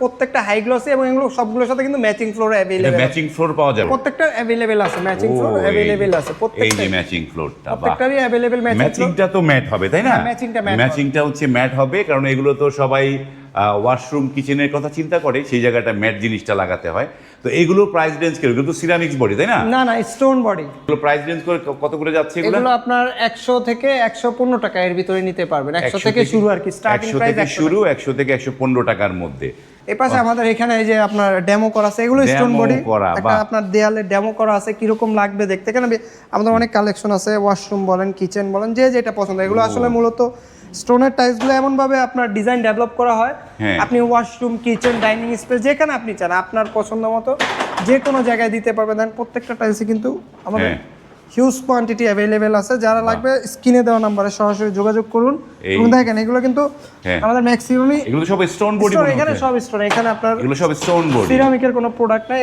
প্রত্যেকটা high glossy এবং এগুলো সবগুলোর সাথে কিন্তু ম্যাচিং ফ্লোর এটা ম্যাচিং ফ্লোর পাওয়া যাবে। প্রত্যেকটা অ্যাভেলেবেল আছে ম্যাচিং ফ্লোর ও, আছে। এই যে ম্যাচিং ফ্লোরটা প্রত্যেকটারই অ্যাভেলেবেল ম্যাচিং ম্যাচিংটা তো ম্যাট হবে তাই না? ম্যাচিংটা। ম্যাচিংটা হচ্ছে ম্যাট হবে কারণ এগুলো তো সবাই ওয়াশরুম কিচেনের কথা চিন্তা করে সেই জায়গাটা ম্যাট জিনিসটা লাগাতে হয়। তো এগুলো প্রাইস রেঞ্জ কেউ কিন্তু সিরামিক্স বডি তাই না? না না স্টোন বডি এগুলো প্রাইস রেঞ্জ করে কত করে যাচ্ছে এগুলো? এগুলো আপনার একশো থেকে একশো পনেরো টাকা এর ভিতরে নিতে পারবেন। 100 থেকে শুরু আর কি স্টার্টিং প্রাইস 100 থেকে শুরু একশো থেকে একশো পনেরো টাকার মধ্যে। এই পাশে আমাদের এখানে এই যে আপনার ডেমো করা আছে এগুলো স্টোন বডি একটা আপনার দেয়ালে ডেমো করা আছে কীরকম লাগবে দেখতে? বে- আমাদের অনেক কালেকশন আছে ওয়াশরুম বলেন কিচেন বলেন যে যেটা পছন্দ। এগুলো আসলে মূলত স্টোনের টাইলসগুলো এমন ভাবে আপনার ডিজাইন ডেভেলপ করা হয়। হ্যাঁ। আপনি ওয়াশরুম কিচেন ডাইনিং স্পেস যেখানে আপনি চান আপনার পছন্দ মতো যে কোনো জায়গায় দিতে পারবেন। দেন প্রত্যেকটা টাইলসে কিন্তু আমাদের। হিউজ কোয়ান্টিটি অ্যাভেলেবেল আছে। যারা লাগবে স্ক্রিনে দেওয়া নাম্বারে সরাসরি যোগাযোগ করুন। এবং দেখেন এগুলো কিন্তু হ্যাঁ। আমাদের ম্যাক্সিমামই এগুলো সব স্টোন বডি এখানে সব স্টোন এখানে আপনার এগুলো সব স্টোন বডি সিরামিকের কোনো প্রোডাক্ট নাই।